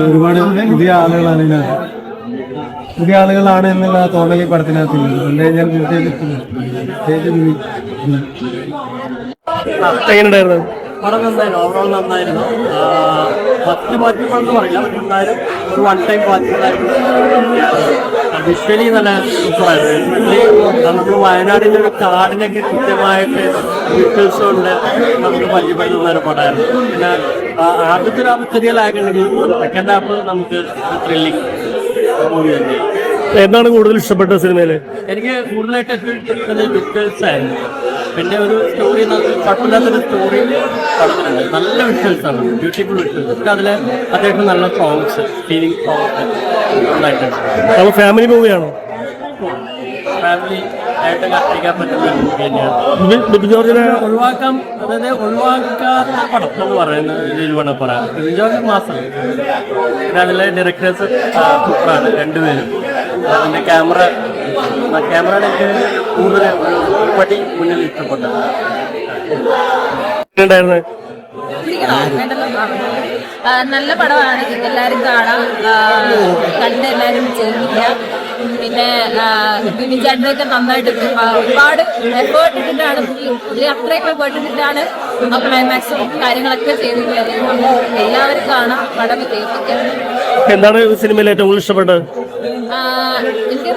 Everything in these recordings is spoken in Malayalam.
ഒരുപാട് പുതിയ ആളുകളാണ് ഇതിനകത്ത് പുതിയ ആളുകളാണ് എന്നുള്ള തോന്നൽ ഈ പടത്തിനകത്ത് ഉണ്ട് കഴിഞ്ഞാൽ എങ്ങനെയുണ്ടായിരുന്നു? പടം നന്നായിരുന്നു. ഓവറോൾ നന്നായിരുന്നു. ഫസ്റ്റ് വാച്ചിങ് പറയില്ല പക്ഷെ എന്തായാലും ഒരു വൺ ടൈം വിഷ്വലി നല്ല സൂപ്പറായിരുന്നു. നമ്മൾ വയനാടിന്റെ ഒരു കാടിനൊക്കെ കൃത്യമായിട്ട് വിഷ്വൽസ് കൊണ്ട് നമുക്ക് പരിചയപ്പെടുന്ന ഒരു പടമായിരുന്നു. പിന്നെ ആദ്യത്തെ ഒരു ചെറിയ ലാഗ് ഉണ്ടെങ്കിൽ സെക്കൻഡ് ഹാഫ് നമുക്ക് തന്നെയാണ് എന്താണ് കൂടുതൽ ഇഷ്ടപ്പെട്ട സിനിമയിൽ? എനിക്ക് കൂടുതലായിട്ട് വിഷ്വൽസ് ആയിരുന്നു. പിന്നെ ഒരു സ്റ്റോറി കുഴപ്പമില്ലാത്തൊരു സ്റ്റോറി പടത്തിലുണ്ട് നല്ല വിഷ്വൽസ് ആണ്. ബ്യൂട്ടിഫുൾ വിഷ്വൽസ് പക്ഷെ അതിൽ അത്യാവശ്യം നല്ല സോങ്സ് ഫീലിംഗ് സോങ്സ് ഫാമിലി മൂവിയാണോ ഫാമിലി ആയിട്ട് കത്തിക്കാൻ പറ്റുന്ന ഒരു movie തന്നെയാണ്. ബിബി- ബിബി ഒഴിവാക്കാം അതായത് ഒഴിവാക്കാത്ത പടം എന്ന് പറയുന്നത് വേണം പറയാം റിജോർജ് മാസം. പിന്നെ അതിലെ ഡയറക്ടേഴ്സ് സൂപ്പറാണ് രണ്ടുപേരും. അതിന്റെ ക്യാമറ ക്യാമറയുടെ എനിക്ക് കൂടുതൽ ഒരു പടി മുന്നിൽ ഇഷ്ടപ്പെട്ടത് നല്ല പടമാണ്. എല്ലാവരും കാണാം. കണ്ട് എല്ലാവരും ചേർന്നില്ല പിന്നെ ബിബി ചേട്ടനൊക്കെ നന്നായിട്ട് ഒരുപാട് എഫേർട്ട് ഇട്ടിട്ടാണ് പുള്ളി അത്രയൊക്കെ എഫേർട്ട് ഇട്ടിട്ടാണ് ആ ക്ലൈമാക്സും കാര്യങ്ങളൊക്കെ ചെയ്തിട്ടുള്ളത് എല്ലാവരും കാണാം. പടം എന്താണ് സിനിമയിൽ ഏറ്റവും കൂടുതൽ ഇഷ്ടപ്പെട്ടത്? എനിക്ക്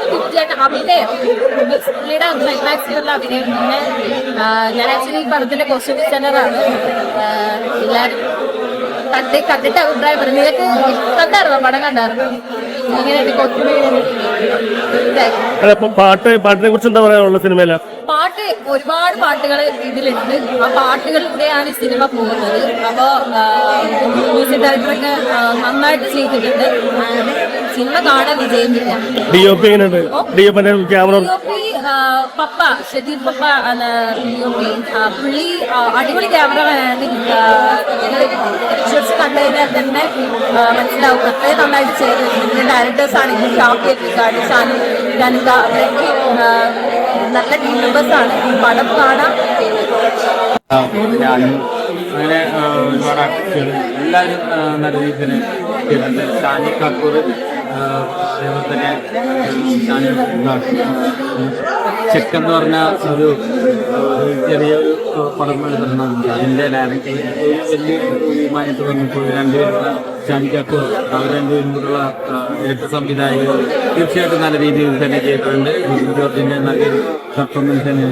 അഭിനയം. പുള്ളിയുടെ ക്ലൈമാക്സിലുള്ള അഭിനയം. പിന്നെ ഞാൻ ആക്ച്വലി ഈ പടത്തിന്റെ കോസ്റ്റ്യൂം ഡിസൈനറാണ് എല്ലാവരും കണ്ട് കണ്ടിട്ട് അഭിപ്രായം പറഞ്ഞു നിങ്ങൾക്ക് കണ്ടായിരുന്നോ? പടം കണ്ടായിരുന്നു? പാട്ട് പാട്ടിനെ കുറിച്ച് എന്താ പറയാനുള്ള സിനിമയില? പാട്ട് ഒരുപാട് പാട്ടുകൾ ഇതിലുണ്ട്. ആ പാട്ടുകളിലൂടെയാണ് സിനിമ പോകുന്നത്. അപ്പോ മ്യൂസിക് ഡയറക്ടറൊക്കെ നന്നായിട്ട് ചെയ്തിട്ടുണ്ട്. സിനിമ കാണാൻ വിജയിക്കില്ല ഡി ഒ പി എങ്ങനെയുണ്ട്? D O camera Pappa Shedeer Pappa പുള്ളി അടിപൊളി ക്യാമറമാനാണ് വിഷ്വൽസ് കണ്ടതിനാൽ തന്നെ മനസ്സിലാവും. അത്രയും നന്നായിട്ട് ചെയ്തിട്ടുണ്ട് ഡയറക്ടേഴ്സ് ആണെങ്കിലും ഷാഫി എത്തിക്കാട് ഷാനു ജനക അവരൊക്കെ നല്ല ടീം മെമ്പേഴ്സ് ആണ്. പടം കാണാൻ ഞാനും അങ്ങനെ ഒരുപാട് ആക്ടേഴ്സ് എല്ലാവരും നല്ല രീതിയിൽ ചെയ്തിട്ടുണ്ട്. ഷാനി കപൂർ ആ, അതേപോലെ ചെക്ക് എന്ന് പറഞ്ഞ ഒരു ചെറിയൊരു പടം എടുത്തിട്ടുണ്ട്. അതിന്റെ ഡയറക്ടർ ഒരു വലിയ മൂവിയുമായിട്ട് വന്നപ്പോൾ രണ്ടുപേരുള്ള ഷാനി കപൂർ അവർ രണ്ടുപേരും കൂടെയുള്ള എട്ട് സംവിധായകർ തീർച്ചയായിട്ടും നല്ല രീതിയിൽ തന്നെ ചെയ്തിട്ടുണ്ട്. ജോർജിന്റെ നല്ലൊരു പെർഫോമൻസ് തന്നെ